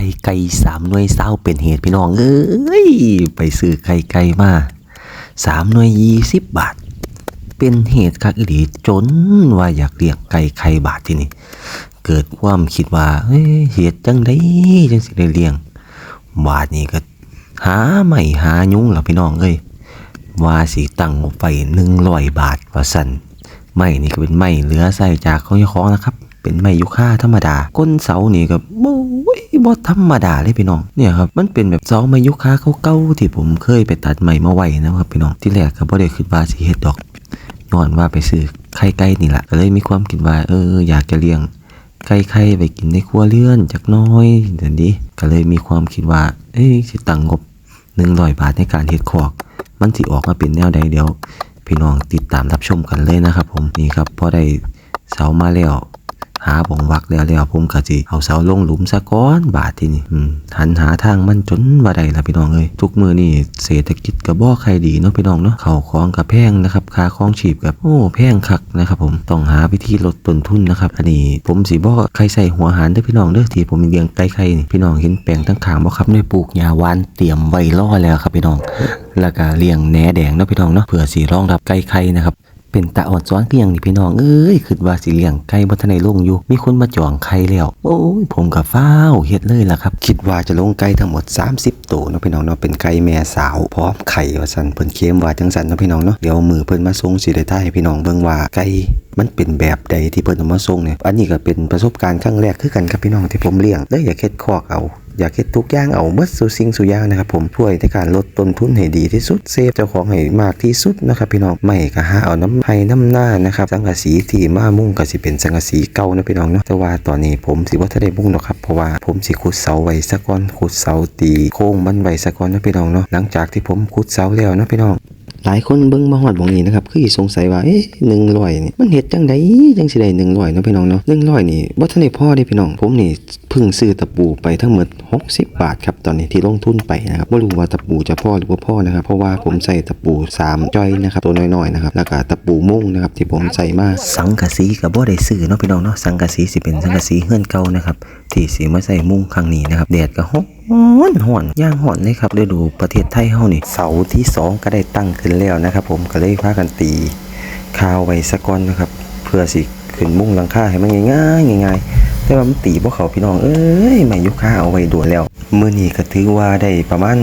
ข่ไก่สามหน่วยเศร้าเป็นเหตุพี่น้อง เอ้ย ไปซื้อไข่ไก่มาสามหน่วยยี่สิบบาท เป็นเหตุคักอีหลีจนว่าอยากเลี้ยงไก่ไข่บาทที่นี่ เกิดความคิดว่าเฮ้ยเหตุจังได้จังสิได้เลี้ยง บาทนี้ก็ หาไม่หายุ่งล่ะพี่น้องเอ้ยว่าสิตั้งไปหนึ่งร้อยบาทว่าสันไม่นี่ก็เป็นไม้เหลือใส่จากของเจ้าของนะครับ เป็นไม้ยุค่าธรรมดาก้นเสานี่ก็โอ้ยบ่ธรรมดาเลยพี่น้องเนี่ยครับมันเป็นแบบเสาไม้ยุค่าเก่าๆที่ผมเคยไปตัดไม้มาไว้นะครับพี่น้องที่แรกก็บ่ได้คิดว่าสิเฮ็ดดอกย้อนว่าไปซื้อไข่ไก่นี่แหละก็เลยมีความคิดว่าเอออยากจะเลี้ยงไก่ไข่ไปกินในครัวเรือนจักน้อยเดี๋ยวนี้ก็เลยมีความคิดว่า เอ้ยสิตั้งงบหนึ่งร้อยบาทในการเฮ็ดคอก มันสิออกมาเป็นแนวใดเดี๋ยว พี่น้องติดตามรับชมกันเลยนะครับผมนี่ครับพอได้เสามาแล้ว หาบ่งวักแล้วแล้วผมก็สิเอาเสาลงหลุมซะก่อนบาทที่นี่หันหาทางมันจนว่าได้ละพี่น้องเอ้ยทุกมือนี่เศรษฐกิจก็บ่ใครดีเนาะพี่น้องเนาะเข้าวของกับแพงนะครับค่าของชีพกับโอ้แพงคักนะครับผมต้องหาวิธีลดต้นทุนนะครับอันนี้ผมสิบ่ใครใส่หัวหารเด้อพี่น้องเด้อที่ผมเลี้ยงไก่ไข่นี่พี่น้องเห็นแปลงทั้งขางบ่ครับได้ปลูกหญ้าวานเตรียมไว้รอแล้วครับพี่น้อง แล้วก็เลี้ยงแหนแดงเนาะพี่น้องเนาะเพื่อสิรองรับไก่ไข่นะครับ เป็นตาอ่อนซ้อนเพียงนี่พี่น้องเอ้ยคิดว่าสิเลี้ยงไก่บ่ทันได้ลงอยู่ มีคนมาจองไข่แล้ว โอ้ยผมกับฟ้าวเฮ็ดเลยล่ะครับ คิดว่าจะลงไก่ทั้งหมด 30ตัวเนาะพี่น้องเนาะเป็นไก่แม่สาวพร้อมไข่ว่าซั่นเพิ่นเคลมว่าจังซั่นเนาะพี่น้องเนาะเดี๋ยวมือเพิ่นมาส่งสิได้ถ่ายให้พี่น้องเบิ่งว่าไก่มันเป็นแบบใดที่เพิ่นเอามาส่งเนี่ยอันนี้ก็เป็นประสบการณ์ครั้งแรกคือกันครับพี่น้องที่ผมเลี้ยงเลยอยากเฮ็ดคอกเอา อยากเฮ็ดทุกอย่างเอาเบิดสู่สิ่งสู่อย่างนะครับผมช่วยในการลดต้นทุนให้ดีที่สุดเซฟเจ้าของให้มากที่สุดนะครับพี่น้องไม่ก็หาเอาน้ำไห้น้ำหน้านะครับสังกะสีที่มามุ่งก็สิเป็นสังกะสีเก่านะพี่น้องเนาะแต่ว่าตอนนี้ผมสิว่าถ้าได้มุ่งหรอกครับเพราะว่าผมสิขุดเสาไว้ซะก่อนขุดเสาตีโค้งมันไว้ซะก่อนนะพี่น้องเนาะหลังจากที่ผมขุดเสาแล้วนะพี่น้อง หลายคนเบิ่งมาฮอดบ่งนี้นะครับคือสงสัยว่าเอ๊ะ100นี่มันเฮ็ดจังไดจังสิได้100เนาะพี่น้องเนาะ100นี่บ่ทันได้พอเด้พี่น้องผมนี่พิ่งซื้อตะปูไปทั้งหมด60 บาทครับตอนนี้ที่ลงทุนไปนะครับบ่รู้ว่าตะปูจะพอหรือบ่พอนะครับเพราะว่าผมใส่ตะปู 3จ้อยนะครับตัวน้อยๆนะครับแล้วก็ตะปูมุ้งนะครับที่ผมใส่มาสังกะสีก็บ่ได้ซื้อเนาะพี่น้องเนาะสังกะสีสิเป็นสังกะสีเฮือนเก่านะครับที่สิมาใส่มุ้งครั้งนี้นะครับแดดก็ฮก ห่อนห่อนย่างห่อนเลยครับฤดูประเทศไทยเฮานี่เสาที่สองก็ได้ตั้งขึ้นแล้วนะครับ ผมก็เลยพากันตีข้าวไว้สะก่อนนะครับ เพื่อสิขึ้นมุ้งหลังคาให้มันง่ายๆง่ายๆแต่ว่ามันตีบ่เขาพี่น้องเอ้ยไม่ยุค่าเอาไว้ด่วนแล้วมื้อนี้ก็ถือว่าได้ประมาณ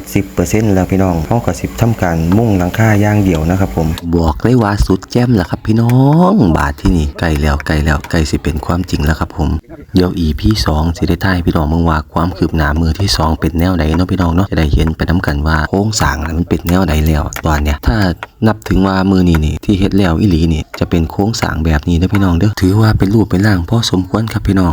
70%แล้วพี่น้องเฮาก็สิทำการมุ่งหลังคาอย่างเดียวนะครับผม บอกเลยว่าสุดแจ่มแล้วครับพี่น้องบาทที่นี่ใกล้แล้วใกล้แล้วใกล้สิเป็นความจริงแล้วครับผมเดี๋ยว EP 2สิได้ทายพี่น้องเบิ่งว่าความคืบหน้ามือที่ 2 เป็นแนวใดเนาะพี่น้องเนาะจะได้เห็นไปนํกันว่าโครงสร้างนั้นมันเป็นแนวใดแล้วตอนเนี้ยถ้านับถึงว่ามือนี้นี่ที่เฮ็ดแล้วอีหลีนี่จะเป็นโครงสางแบบนี้เด้อพี่น้องเด้อถือว่าเป็นรูปเป็นร่างพอสมควรครับพี่น้อง